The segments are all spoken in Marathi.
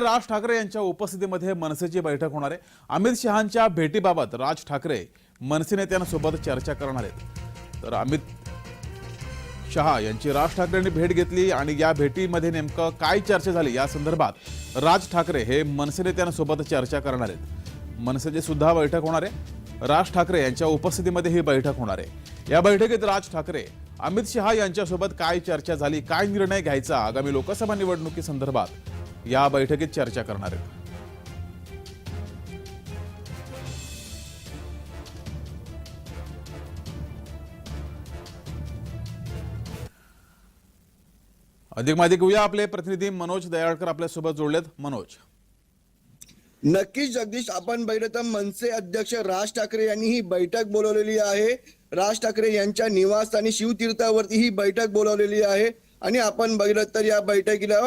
राज ठाकरे यांच्या उपस्थितीमध्ये मनसेची बैठक होणार आहे. अमित शहांच्या भेटीबाबत राज ठाकरे मनसे नेत्यांसोबत चर्चा करणार आहेत. तर अमित शहा यांची राज ठाकरेंनी भेट घेतली आणि या भेटीमध्ये नेमकं काय चर्चा झाली या संदर्भात राज ठाकरे हे मनसे नेत्यांसोबत चर्चा करणार आहेत. मनसेची सुद्धा बैठक होणार आहे. राज ठाकरे यांच्या उपस्थितीमध्ये ही बैठक होणार आहे. या बैठकीत राज ठाकरे अमित शहा यांच्यासोबत काय चर्चा झाली काय निर्णय घ्यायचा आगामी लोकसभा निवडणुकीसंदर्भात? या बैठकीत चर्चा करणार आहेत. अधिक माहिती घेऊया आपले प्रतिनिधी मनोज दयाळकर आपल्यासोबत जोडलेत. मनोज. नक्कीच जगदीश आपण बघितलं तर मनसे अध्यक्ष राज ठाकरे यांनी ही बैठक बोलवलेली आहे. राज ठाकरे यांच्या निवासस्थानी शिवतीर्थावरती ही बैठक बोलवलेली आहे. आणि आपण बघितलं तर या बैठकीला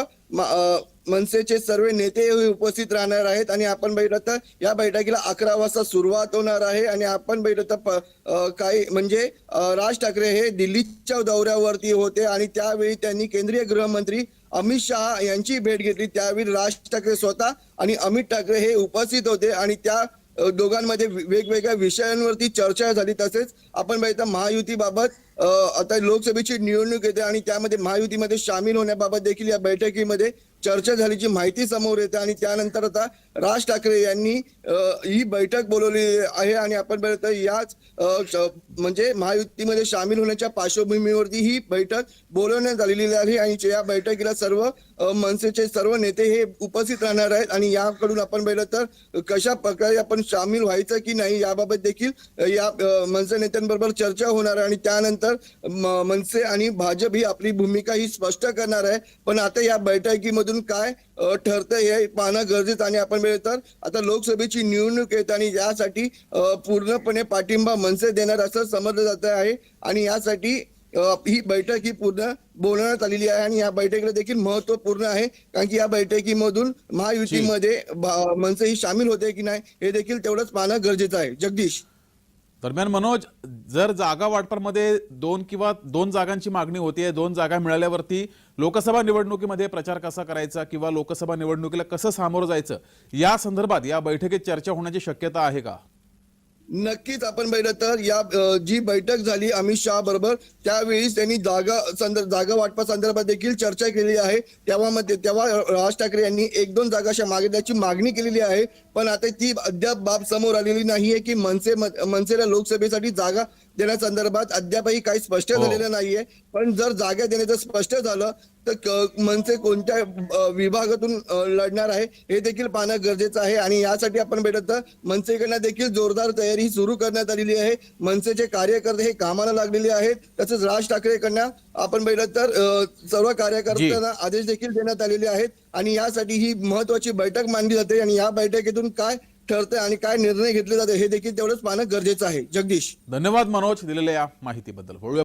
मनसेचे सर्व नेते उपस्थित राहणार आहेत. आणि आपण बघितलं तर या बैठकीला अकरा वाजता सुरुवात होणार आहे. आणि आपण बघितलं तर प- काही म्हणजे राज ठाकरे हे दिल्लीच्या दौऱ्यावरती होते. आणि त्यावेळी त्यांनी केंद्रीय गृहमंत्री अमित शहा यांची भेट घेतली. त्यावेळी राज ठाकरे स्वतः आणि अमित ठाकरे हे उपस्थित होते. आणि त्या दोघांमध्ये वेगवेगळ्या विषयांवरती चर्चा झाली. तसेच आपण बघितलं महायुतीबाबत बाबत आता लोकसभेची निवडणूक येते आणि त्यामध्ये महायुतीमध्ये सामील होण्याबाबत देखील या बैठकीमध्ये चर्चा झाल्याची माहिती समोर येते आणि त्यानंतर आता राज ठाकरे यांनी ही बैठक बोलवली आहे आणि आपण बघितलं याच म्हणजे महायुतीमध्ये सामील होण्याच्या पार्श्वभूमीवरती ही बैठक बोलवण्यात आलेली आहे आणि या बैठकीला सर्व मनसेचे सर्व नेते हे उपस्थित राहणार आहेत आणि याकडून आपण बघितलं तर कशा प्रकारे आपण सामील व्हायचं की नाही याबाबत देखील या मनसे नेत्यांबरोबर चर्चा होणार आहे आणि त्यानंतर मनसे आणि भाजप ही आपली भूमिका ही स्पष्ट करणार आहे. पण आता या बैठकीमध्ये बैठकीमधून काय ठरतं हे पाहणं गरजेचं आणि आपण तर. आता लोकसभेची निवडणूक येत आणि यासाठी पूर्णपणे पाठिंबा मनसे देणार असं समजलं जात आहे. आणि यासाठी ही बैठक ही पूर्ण बोलवण्यात आलेली आहे आणि या बैठकीला देखील महत्त्वपूर्ण आहे. कारण की या बैठकीमधून महायुतीमध्ये मनसे ही सामील होते की नाही हे देखील तेवढंच पाहणं गरजेचं आहे. जगदीश. दरम्यान मनोज जर जागा वाटपामध्ये दोन किंवा दोन जागांची मागणी होतीये दोन जागा मिळाल्यावरती लोकसभा निवडणुकीमध्ये प्रचार कसा करायचा किंवा लोकसभा निवडणुकीला कसं सामोरं जायचं या संदर्भात या बैठकीत चर्चा होण्याची शक्यता आहे का? नक्कीच आपण पाहिलं तर या जी बैठक झाली अमित शहा बरोबर त्यावेळी त्यांनी जागा संदर्भ जागा वाटपा संदर्भात देखील चर्चा केली आहे. तेव्हा मध्ये तेव्हा राज ठाकरे यांनी एक दोन जागा अशा मागण्याची मागणी केलेली आहे. पण आता ती अद्याप बाब समोर आलेली नाहीये की मनसे मनसेला लोकसभेसाठी जागा देण्यासंदर्भात अद्यापही काही स्पष्ट हो. झालेलं नाहीये. पण जर जागा देण्याचं स्पष्ट झालं तर मनसे कोणत्या विभागातून लढणार आहे हे देखील पाहणं गरजेचं आहे. आणि यासाठी आपण भेटत तर मनसेकडनं देखील जोरदार तयारी सुरू करण्यात आलेली आहे. मनसेचे कार्यकर्ते हे कामाला लागलेले आहेत. तसंच राज ठाकरेकडनं आपण भेटत तर सर्व कार्यकर्त्यांना आदेश देखील देण्यात आलेले आहेत. आणि यासाठी ही महत्वाची बैठक मांडली जाते. आणि या बैठकीतून काय ठरते आणि काय निर्णय घेतले जाते हे देखील तेवढंच पाहणं गरजेचं आहे. जगदीश. धन्यवाद मनोज दिलेल्या या माहितीबद्दल.